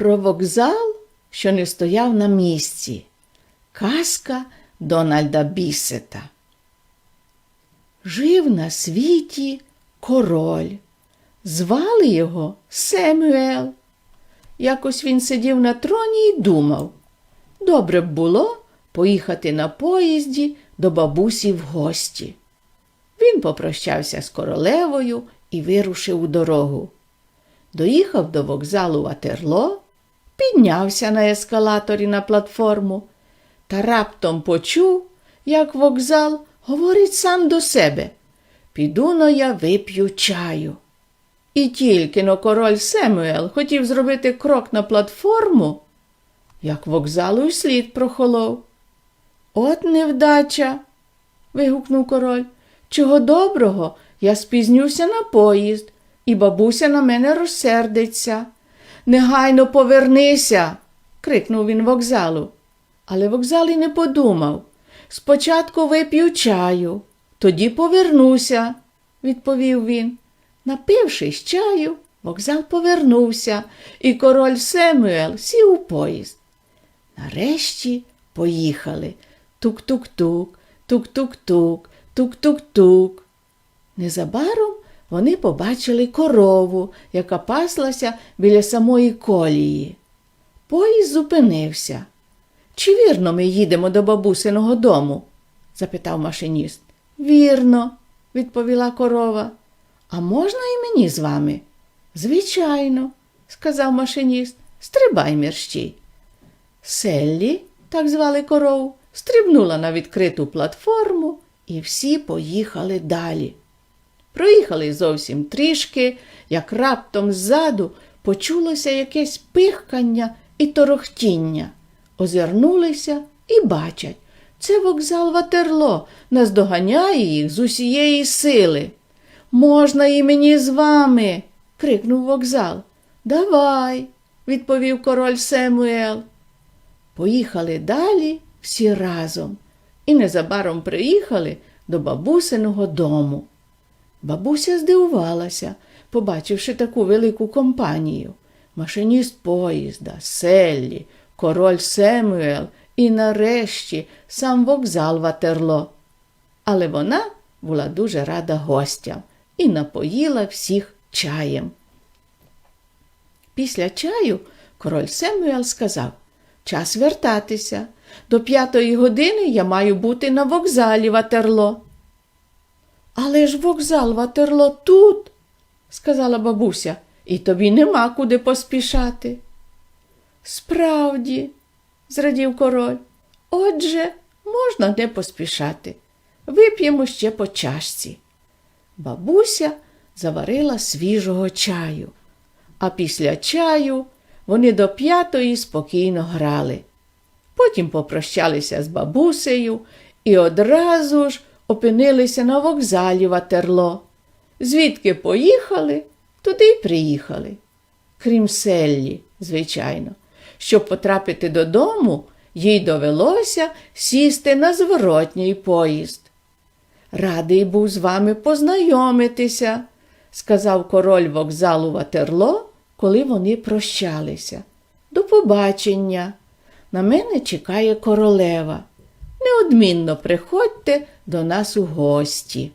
Про вокзал, що не стояв на місці. Казка Дональда Бісета. Жив на світі король. Звали його Семюел. Якось він сидів на троні і думав. Добре б було поїхати на поїзді до бабусі в гості. Він попрощався з королевою і вирушив у дорогу. Доїхав до вокзалу Ватерло, піднявся на ескалаторі на платформу та раптом почув, як вокзал говорить сам до себе. Піду но я вип'ю чаю. І тільки но король Семуел хотів зробити крок на платформу, як вокзалу й слід прохолов. От невдача. вигукнув король. Чого доброго, я спізнюся на поїзд, і бабуся на мене розсердиться. Негайно повернися. крикнув він вокзалу. Але вокзал і не подумав. Спочатку вип'ю чаю, тоді повернуся, відповів він. Напившись чаю, вокзал повернувся, і король Семуел сів у поїзд. Нарешті поїхали. Тук-тук-тук, тук-тук-тук, тук-тук-тук. Незабаром вони побачили корову, яка паслася біля самої колії. Поїзд зупинився. Чи вірно ми їдемо до бабусиного дому? запитав машиніст. Вірно, відповіла корова. А можна і мені з вами? Звичайно, сказав машиніст. Стрибай мерщій. Селлі, так звали корову, стрибнула на відкриту платформу, і всі поїхали далі. Проїхали зовсім трішки, як раптом ззаду почулося якесь пихкання і торохтіння. Озирнулися і бачать, це вокзал Ватерло наздоганяє їх з усієї сили. Можна і мені з вами. крикнув вокзал. Давай, відповів король Семуел. Поїхали далі всі разом і незабаром приїхали до бабусиного дому. Бабуся здивувалася, побачивши таку велику компанію. Машиніст поїзда, Селлі, король Семуел і нарешті сам вокзал Ватерло. Але вона була дуже рада гостям і напоїла всіх чаєм. Після чаю король Семуел сказав Час вертатися. До п'ятої години я маю бути на вокзалі Ватерло. Але ж вокзал Ватерло тут, сказала бабуся, і тобі нема куди поспішати. Справді, зрадів король, отже, можна не поспішати. Вип'ємо ще по чашці. Бабуся заварила свіжого чаю, а після чаю вони до п'ятої спокійно грали. Потім попрощалися з бабусею і одразу ж опинилися на вокзалі Ватерло. Звідки поїхали, туди й приїхали. Крім Селлі, звичайно. Щоб потрапити додому, їй довелося сісти на зворотній поїзд. Радий був з вами познайомитися, сказав король вокзалу Ватерло, коли вони прощалися. До побачення. На мене чекає королева. Неодмінно приходьте до нас у гості.